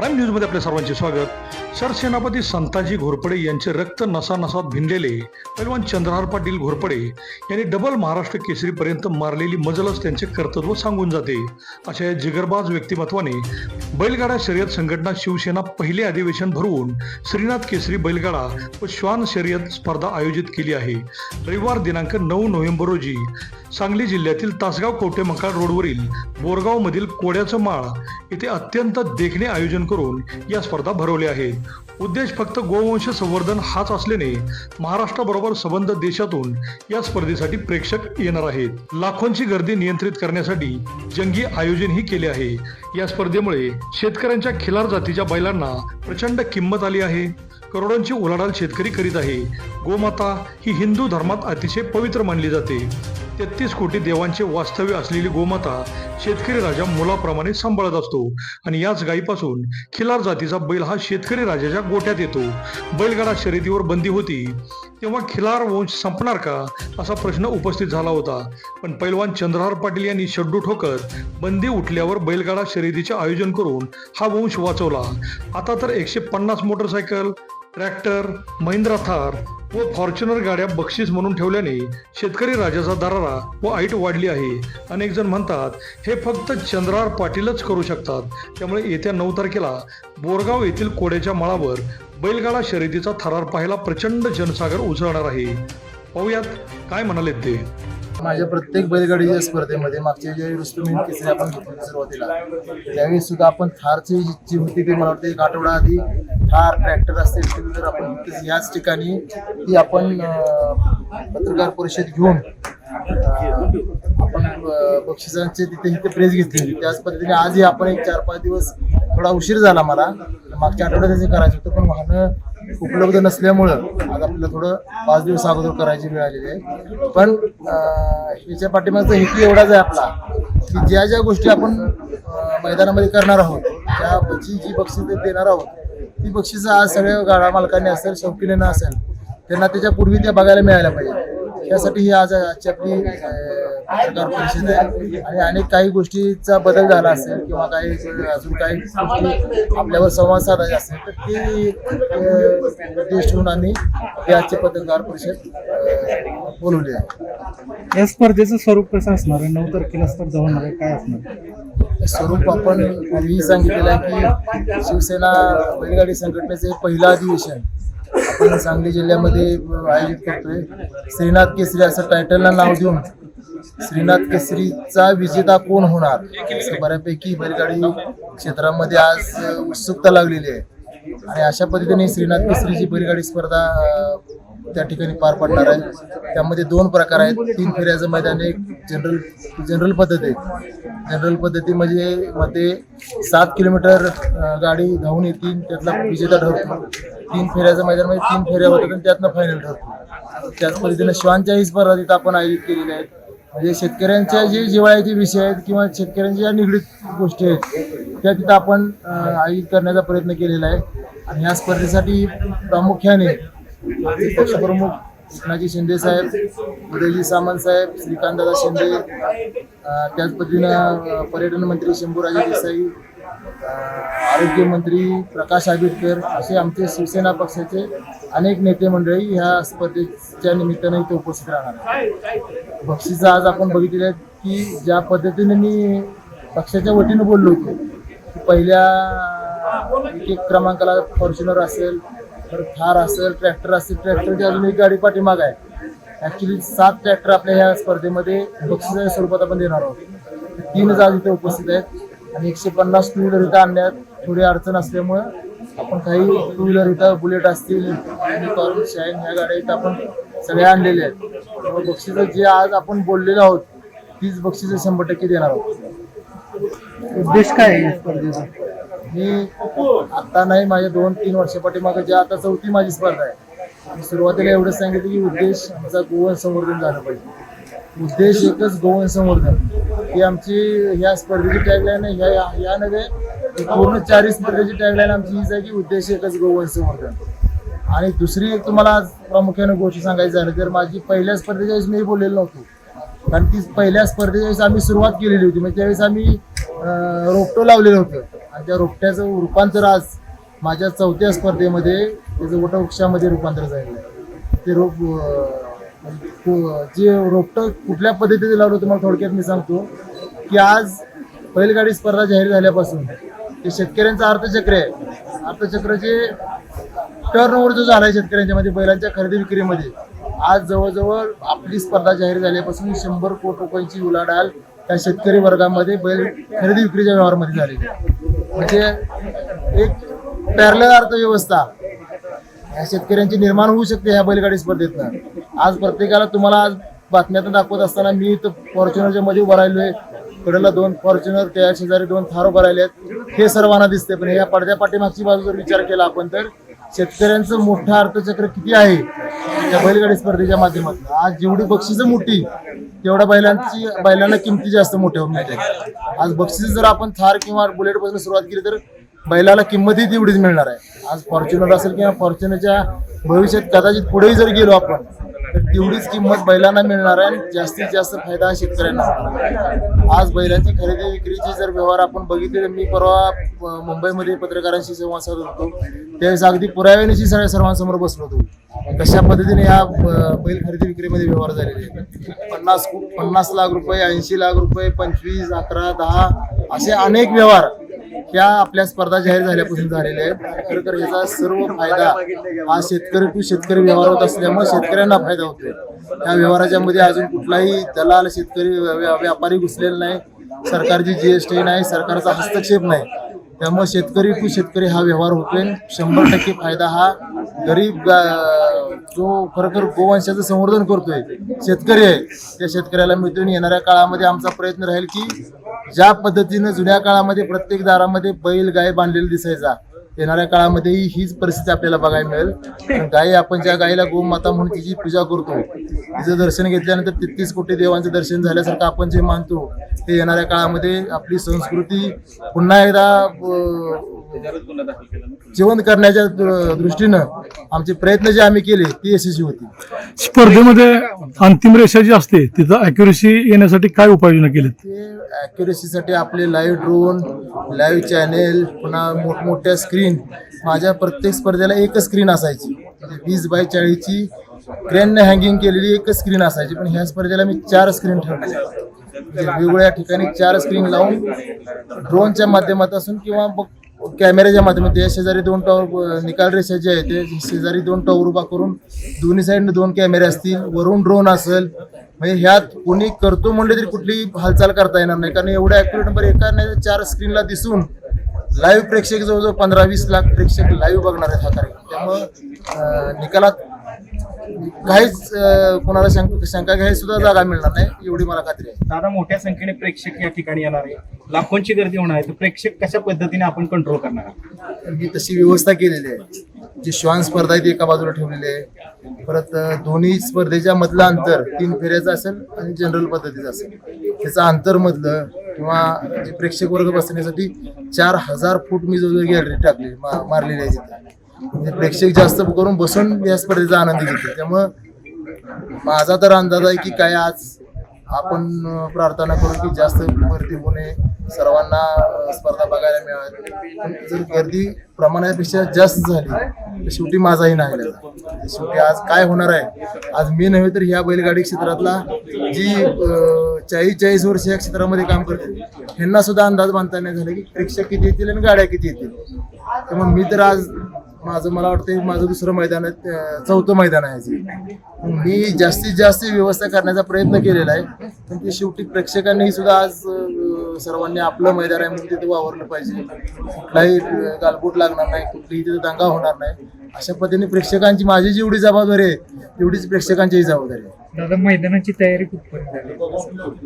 Prime न्यूजमध्ये आपले सर्वांचे स्वागत. सरसेनापती संताजी घोरपडे यांचे रक्त नसानसात भिनलेले पैलवान चंद्रहार पाटील घोरपडे यांनी डबल महाराष्ट्र केसरीपर्यंत मारलेली मजलच त्यांचे कर्तृत्व सांगून जाते. अशा या जिगरबाज व्यक्तिमत्वाने बैलगाडा शर्यत संघटना शिवसेना पहिले अधिवेशन भरवून श्रीनाथ केसरी बैलगाडा व श्वान शर्यत स्पर्धा आयोजित केली आहे. रविवार दिनांक नऊ नोव्हेंबर रोजी सांगली जिल्ह्यातील तासगाव कवठे रोडवरील बोरगावमधील कोड्याचं माळ येथे अत्यंत देखणे आयोजन करून या स्पर्धा भरवल्या आहेत. उद्देश फक्त गोवंश संवर्धन हाच असल्याने महाराष्ट्राबरोबर संबंध देशातून या स्पर्धेसाठी प्रेक्षक येणार आहेत. लाखोंची गर्दी नियंत्रित करण्यासाठी जंगी आयोजनही केले आहे. या स्पर्धेमुळे शेतकऱ्यांच्या खिलार जातीच्या बैलांना प्रचंड किंमत आली आहे. करोडांची उलाढाल शेतकरी करीत आहे. गोमाता ही हिंदू धर्मात अतिशय पवित्र मानली जाते. तेहतीस कोटी देवांचे वास्तव्य असलेली गोमाता शेतकरी राजा मुलाप्रमाणे सांभाळत असतो. आणि याच गायीपासून खिलार जातीचा बैल हा शेतकरी राजाच्या गोट्यात येतो. बैलगाडा शर्यतीवर बंदी होती. तेव्हा खिलार वंश संपणार का? असा प्रश्न उपस्थित झाला होता. पण पैलवान चंद्रहार पाटील यांनी शड्डू ठोकत बंदी उठल्यावर बैलगाडा शर्यतीचे आयोजन करून हा वंश वाचवला. आता तर एकशे पन्नास मोटरसायकल ट्रॅक्टर महिंद्रा थार व फॉर्च्युनर गाड्या बक्षीस म्हणून ठेवल्याने शेतकरी राजाचा दरारा व ऐट वाढली आहे. अनेक जण म्हणतात हे फक्त चंद्रार पाटीलच करू शकतात. त्यामुळे येत्या नऊ तारखेला बोरगाव येथील कोड्याच्या माळावर बैलगाडा शर्यतीचा थरार पाहायला प्रचंड जनसागर उसळणार आहे. पाहूयात काय म्हणाले ते. माझ्या प्रत्येक बैलगाडीच्या स्पर्धेमध्ये मागच्या ज्यावेळी रुस्तुम केसरी आपण घेतली सुरुवातीला त्यावेळी सुद्धा आपण थारची जी- होती ते मला वाटतं एक आठवडा आधी थार ट्रॅक्टर असतील ते जर आपण याच ठिकाणी ती आपण पत्रकार परिषद घेऊन आपण बक्षिसांचे तिथे इथे प्रेस घेतली. त्याच पद्धतीने आजही आपण एक चार पाच दिवस थोडा उशीर झाला मला मागच्या आठवड्यात करायचं होतं पण वाहनं उपलब्ध नसल्यामुळं आज आपल्याला थोडं पाच दिवस अगोदर करायची वेळ आलेली आहे. पण याच्या पाठीमागचा हेतू एवढाच आहे आपला की ज्या ज्या गोष्टी आपण मैदानामध्ये करणार आहोत त्याची जी बक्षीस देणार आहोत ती बक्षीस आज सगळ्या गाडा मालकांनी असेल शौकीने असेल त्यांना त्याच्या पूर्वी त्या बघायला मिळायला पाहिजे. त्यासाठी ही आज आजची आपली पत्रकार परिषद आहे. आणि अनेक काही गोष्टीचा बदल झाला असेल किंवा काही अजून काही गोष्टी आपल्यावर संवाद साधायचे असेल तर ते उद्देश ठेवून आम्ही ही आजची पत्रकार परिषद बोलवली आहे. या स्पर्धेचं स्वरूप कसं असणार आहे? नऊ तारखेला स्पर्धा होणार आहे काय असणार? स्वरूप आपण पूर्वी सांगितलेलं आहे की शिवसेना बैलगाडी संघटनेचे पहिलं अधिवेशन आपण सांगली जिल्ह्यामध्ये आयोजित करतोय. श्रीनाथ केसरी असं टायटलला नाव देऊन श्रीनाथ केसरीचा विजेता कोण होणार? असं बऱ्यापैकी बैलगाडी क्षेत्रामध्ये आज उत्सुकता लागलेली आहे. आणि अशा पद्धतीने श्रीनाथ केसरीची बैलगाडी स्पर्धा त्या ठिकाणी पार पडणार आहे. त्यामध्ये दोन प्रकार आहेत. तीन फेऱ्याचं मैदान एक जनरल जनरल पद्धत आहे जनरल पद्धती म्हणजे मध्ये सात किलोमीटर गाडी धावून येतील. त्यातला विजेता ठरतो. तीन फेऱ्याचं मैदान म्हणजे तीन फेऱ्या होतात आणि त्यातनं फायनल ठरतो. त्याच पद्धतीने शिवांच्याही स्पर्धा तिथं आपण आयोजित केलेल्या आहेत. म्हणजे शेतकऱ्यांच्या जे जिवाळ्याचे विषय आहेत किंवा शेतकऱ्यांच्या ज्या निगडीत गोष्टी आहेत त्या तिथं आपण आयोजित करण्याचा प्रयत्न केलेला आहे. आणि या स्पर्धेसाठी प्रामुख्याने पक्षप्रमुख एकनाथजी शिंदे साहेब उदयजी सामंत साहेब श्रीकांतदादा शिंदे त्याच पद्धतीनं पर्यटन मंत्री शंभूराजे देसाई आरोग्यमंत्री प्रकाश आंबेडकर असे आमचे शिवसेना पक्षाचे अनेक नेते मंडळी ह्या स्पर्धेच्या निमित्तानं इथे उपस्थित राहणार बक्षीस आज आपण बघितले की ज्या पद्धतीने मी पक्षाच्या वतीनं बोललो होतो की पहिल्या एक एक क्रमांकाला फॉर्च्युनर असेल तर थार असेल ट्रॅक्टर असेल ट्रॅक्टरची अजून एक गाडी पाठीमाग आहे. ऍक्च्युली सात ट्रॅक्टर आपल्या ह्या स्पर्धेमध्ये बक्षिसाच्या स्वरूपात आपण देणार आहोत. तीनच आज इथे उपस्थित आहेत. आणि एकशे पन्नास टू व्हीलर इथं आणण्यात थोडी अडचण असल्यामुळं आपण काही टू व्हीलर इथं बुलेट असतील युनिकॉर्न शाईन ह्या गाड्या इथं आपण सगळ्या आणलेल्या आहेत. बक्षिसं जे आज आपण बोललेलो आहोत तीच बक्षिसं शंभर टक्के देणार आहोत. उद्देश काय आहे स्पर्धेचा? मी आता नाही माझ्या दोन तीन वर्षापाठीमागे जे आता चौथी माझी स्पर्धा आहे. सुरुवातीला एवढं सांगितलं की उद्देश आमचा गोवन संवर्धन झालं पाहिजे. उद्देश एकच गोवन संवर्धन ही आमची ह्या स्पर्धेची टॅगलाईन आहे ह्या या नव्हे पूर्ण चारही स्पर्धेची टॅगलाईन आमची हीच आहे की उद्देश एकच गोवन संवर्धन आणि दुसरी एक तुम्हाला आज प्रामुख्याने गोष्ट सांगायची झाली तर माझी पहिल्या स्पर्धेच्या वेळेस मी बोललेलो नव्हतो. कारण ती पहिल्या स्पर्धेच्या वेळेस आम्ही सुरुवात केलेली होती. म्हणजे त्यावेळेस आम्ही रोपटो रोपटं लावलेलं होतं. आणि त्या रोपट्याचं रूपांतर आज माझ्या चौथ्या स्पर्धेमध्ये त्याचं वटवृक्षामध्ये रूपांतर झालेलं आहे. ते रोप हो, जे रोपटं कुठल्या पद्धतीने लावलं तुम्हाला थोडक्यात मी सांगतो. की आज बैलगाडी स्पर्धा जाहीर झाल्यापासून ते शेतकऱ्यांचं अर्थचक्र आहे. अर्थचक्राचे टर्न ओव्हर जो झाला आहे शेतकऱ्यांच्या मध्ये बैलांच्या खरेदी विक्रीमध्ये आज जवळजवळ आपली स्पर्धा जाहीर झाल्यापासून शंभर कोटी रुपयांची उलाढाल त्या शेतकरी वर्गामध्ये बैल खरेदी विक्रीच्या व्यवहारामध्ये झालेली म्हणजे एक पॅरल अर्थव्यवस्था या शेतकऱ्यांची निर्माण होऊ शकते ह्या बैलगाडी स्पर्धेतनं. आज प्रत्येकाला तुम्हाला आज बातम्यातून दाखवत असताना मी इथं फॉर्च्युनरच्या मध्ये उभा राहिलोय. कडेला दोन फॉर्च्युनर त्या शेजारी दोन थार उभा राहिले आहेत. हे सर्वांना दिसते पण या पडद्या पाठीमागची बाजू जर विचार केला आपण तर शेतकऱ्यांचं मोठं अर्थचक्र किती आहे? त्या बैलगाडी स्पर्धेच्या माध्यमातून. आज जेवढी बक्षिसं मोठी तेवढ्या बैलांची बैलांना किमती जास्त मोठ्या होऊन मिळते आज बक्षीस जर आपण थार किंवा बुलेटपासून सुरुवात केली तर बैलाला किंमतही तेवढीच मिळणार आहे. आज फॉर्च्युनर असेल किंवा फॉर्च्युनरच्या भविष्यात कदाचित पुढेही जर गेलो आपण तर तेवढीच किंमत बैलांना मिळणार आहे जास्तीत जास्त फायदा शेतकऱ्यांना होणार. आज बैलांची खरेदी विक्रीचे जर व्यवहार आपण बघितले तर मी परवा मुंबईमध्ये पत्रकारांशी संवाद साधत होतो. त्यावेळेस अगदी पुराव्यानेशी सगळ्या सर्वांसमोर बसलो होतो. कशा पद्धतीने या बैल खरेदी विक्रीमध्ये व्यवहार झालेले आहेत. पन्नास पन्नास लाख रुपये ऐंशी लाख रुपये पंचवीस अकरा दहा असे अनेक व्यवहार ह्या आपल्या स्पर्धा जाहीर झाल्यापासून झालेल्या आहेत. खरं तर याचा सर्व फायदा हा शेतकरी टू शेतकरी व्यवहार होत असल्यामुळे शेतकऱ्यांना फायदा होतो या व्यवहाराच्या मध्ये अजून कुठलाही दलाल शेतकरी व्या- व्यापारी घुसलेला नाही. सरकारची जीएसटी नाही सरकारचा हस्तक्षेप नाही. त्यामुळे शेतकरी टू शेतकरी हा व्यवहार होतोय. शंभर टक्के फायदा हा गरीब गा- जो खरोखर गोवंशाचं संवर्धन करतोय शेतकरी आहे त्या शेतकऱ्याला मिळतोय. येणाऱ्या काळामध्ये आमचा प्रयत्न राहील की ज्या पद्धतीनं जुन्या काळामध्ये प्रत्येक दारामध्ये बैल गाय बांधलेला दिसायचा येणाऱ्या काळामध्येही हीच परिस्थिती आपल्याला बघायला मिळेल. गाय आपण ज्या गायीला गोमाता म्हणून तिची पूजा करतो तिचं दर्शन घेतल्यानंतर तेहतीस कोटी देवांचं दर्शन झाल्यासारखं आपण जे मानतो ते येणाऱ्या काळामध्ये आपली संस्कृती पुन्हा एकदा जिवंत करण्याच्या दृष्टीनं आमचे प्रयत्न जे आम्ही केले ते यशस्वी होतील. स्पर्धेमध्ये अंतिम रेषा जी असते तिथं अॅक्युरेसी येण्यासाठी काय उपाययोजना ते ॲक्युरेसीसाठी आपले लाईव्ह ड्रोन लाईव्ह चॅनेल पुन्हा मोठमोठ्या स्क्रीन माझ्या प्रत्येक स्पर्धेला एकच स्क्रीन असायची. म्हणजे वीस बाय चाळीसची क्रेनने हँगिंग केलेली एकच स्क्रीन असायची. पण ह्या स्पर्धेला मी चार स्क्रीन ठेवले म्हणजे वेगवेगळ्या ठिकाणी चार स्क्रीन लावून ड्रोनच्या माध्यमातून किंवा कॅमेऱ्याच्या माध्यमातून या शेजारी दोन टॉवर निकाल रेषा जे आहे ते शेजारी दोन टॉवर उभा करून दोन्ही साईडने दोन कॅमेरे असतील वरून ड्रोन असेल म्हणजे ह्यात कोणी करतो म्हणले तरी कुठली हालचाल करता येणार नाही. कारण एवढ्या ॲक्युरेट नंबर एका नाही चार स्क्रीनला दिसून लाईव्ह प्रेक्षक जवळजवळ पंधरा वीस लाख प्रेक्षक लाईव्ह बघणार आहेत हा कार्यक्रम. त्यामुळं निकालात काहीच कोणाला शंका शंका घ्यायला सुद्धा जागा मिळणार नाही एवढी मला खात्री आहे. दादा मोठ्या संख्येने प्रेक्षक या ठिकाणी येणार आहे लाखोंची गर्दी होणार आहे. तर प्रेक्षक कशा पद्धतीने आपण कंट्रोल करणार आहात? तर तशी व्यवस्था केलेली आहे. जी श्वान स्पर्धा आहे ती एका बाजूला ठेवलेली आहे. परत दोन्ही स्पर्धेच्या मधलं अंतर तीन फेऱ्याचं असेल आणि जनरल पद्धतीचं असेल. त्याचं अंतर मधलं किंवा जे प्रेक्षक वर्ग बसण्यासाठी चार हजार फूट मी जो गॅलरी टाकली मा- मारलेली आहे तिथे. म्हणजे प्रेक्षक जास्त करून बसून या स्पर्धेचा आनंद घेते त्यामुळं माझा तर अंदाज आहे की काय आज आपण प्रार्थना करू की जास्त भरती होऊ नये. सर्वांना स्पर्धा बघायला मिळाली जर गर्दी प्रमाणापेक्षा जास्त झाली तर शेवटी माझाही नाही शेवटी आज काय होणार आहे? आज मी नव्हे तर ह्या बैलगाडी क्षेत्रातला जी चाळीस चाळीस वर्ष या क्षेत्रामध्ये काम करते ह्यांना सुद्धा अंदाज बांधता नाही झाला की प्रेक्षक किती येतील आणि गाड्या किती येतील. त्यामुळे मी तर आज माझं मला वाटतं माझं दुसरं मैदान आहे चौथं मैदान आहे जे मी जास्तीत जास्त व्यवस्था करण्याचा प्रयत्न केलेला आहे पण ते शेवटी प्रेक्षकांनी सुद्धा आज सर्वांनी आपलं मैदान आहे म्हणून तिथे वावरलं पाहिजे. कुठलाही गालबोट लागणार नाही कुठलीही तिथे दंगा होणार नाही. अशा पद्धतीने प्रेक्षकांची माझी जेवढी जबाबदारी आहे तेवढीच प्रेक्षकांचीही जबाबदारी आहे. दादा मैदानाची तयारी कुठपर्यंत झाली?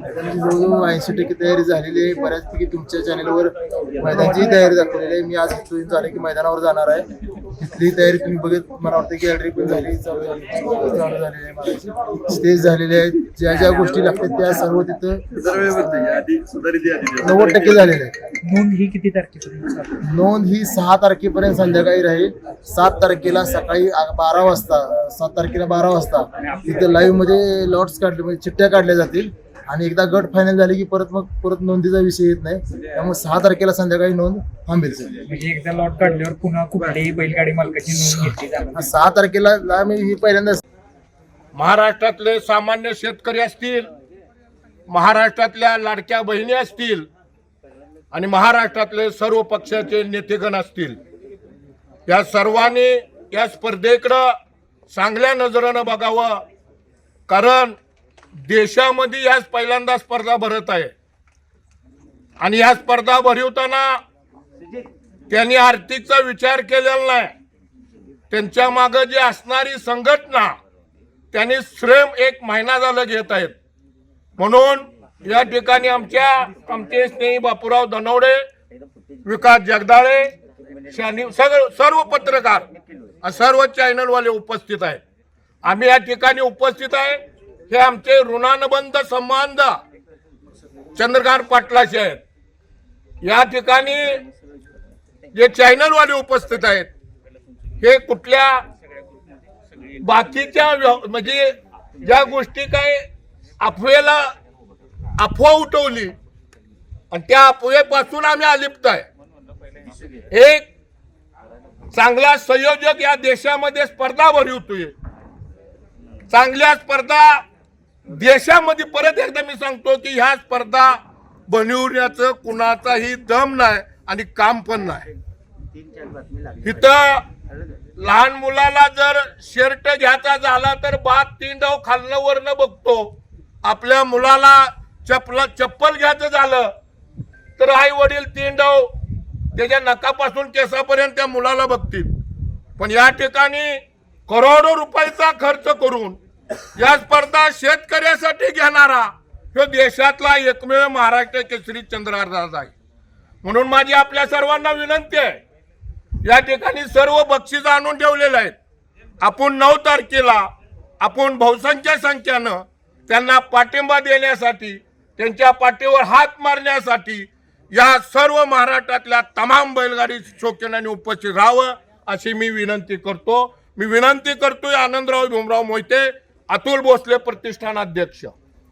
मैदानाची जवळजवळ ऐंशी टक्के तयारी झालेली आहे. बऱ्याचपैकी तुमच्या चॅनलवर मैदानाची तयारी दाखवलेली आहे. मी आज इथून झाले की मैदानावर जाणार आहे. तिथली तयारी तुम्ही बघत मला वाटतं की गॅलरी पण झाली चालू झालेली आहे स्टेज झालेले आहे ज्या ज्या गोष्टी लागतात त्या सर्व तिथं नव्वद टक्के झालेले आहे नोंद ही किती तारखेपर्यंत नोंद ही सहा तारखेपर्यंत संध्याकाळी राहील. सात तारखेला सकाळी बारा वाजता सात तारखेला बारा वाजता तिथे लाईव्हमध्ये लॉट्स काढले म्हणजे चिठ्ठ्या काढल्या जातील. आणि एकदा गट फायनल झाली की परत मग परत नोंदीचा विषय येत नाही. त्यामुळे सहा तारखेला संध्याकाळी नोंद थांबेल. सर म्हणजे एकदा लॉट काढल्यावर पुन्हा कुठल्याही बैलगाडी मालकाची नोंद घेतली जाणार सहा तारखेला मी ही पहिल्यांदा महाराष्ट्रातले सामान्य शेतकरी असतील महाराष्ट्रातल्या लाडक्या बहिणी असतील आणि महाराष्ट्रातले सर्व पक्षाचे नेतेगण असतील. या सर्वांनी या स्पर्धेकडं चांगल्या नजरेनं बघावं. कारण देशामध्ये या पहिल्यांदा स्पर्धा भरत आहे. आणि या स्पर्धा भरवताना त्यांनी आर्थिकचा विचार केलेला नाही. त्यांच्या मागं जी असणारी संघटना त्यांनी श्रम एक महिना झालं घेत आहेत. म्हणून या ठिकाणी आमच्या आमचे स्नेही बापूराव धनवडे विकास जगदाळे शानी सगळं सर्व पत्रकार सर्व चॅनलवाले उपस्थित आहेत. आम्ही या ठिकाणी उपस्थित आहे. हे आमचे ऋणानुबंध संबंध चंद्रकांत पाटलाचे आहेत. या ठिकाणी जे चॅनलवाले उपस्थित आहेत हे कुठल्या बाकीच्या व्यव- म्हणजे ज्या गोष्टी काय अफवेला अफवा उठवली आणि त्या अफवेपासून आम्ही अलिप्त आहे. एक चांगला संयोजक या देशामध्ये स्पर्धा भरवतोय. चांगल्या स्पर्धा देशामध्ये परत एकदा मी सांगतो की ह्या स्पर्धा बनवण्याचं कुणाचाही दम नाही आणि काम पण नाही. इथं लहान मुलाला जर शर्ट घ्यायचा झाला तर बाग तीन डाव खालनं वरनं बघतो. आपल्या मुलाला चपला चप्पल घ्यायचं झालं तर आई वडील तीन डाव त्याच्या नकापासून केसापर्यंत त्या मुलाला बघतील. पण या ठिकाणी करोडो रुपयाचा खर्च करून या स्पर्धा शेतकऱ्यासाठी घेणारा हे देशातला एकमेव महाराष्ट्र केसरी चंद्रारदास आहे. म्हणून माझी आपल्या सर्वांना विनंती आहे या ठिकाणी सर्व बक्षीस आणून ठेवलेले आहेत. आपण नऊ तारखेला आपण बहुसंख्य संख्यानं त्यांना पाठिंबा देण्यासाठी त्यांच्या पाठीवर हात मारण्यासाठी या सर्व महाराष्ट्रातल्या तमाम बैलगाडी शौकीनांनी उपस्थित राहावं अशी मी विनंती करतो. मी विनंती करतोय आनंदराव भीमराव मोहिते अतुल भोसले प्रतिष्ठान अध्यक्ष.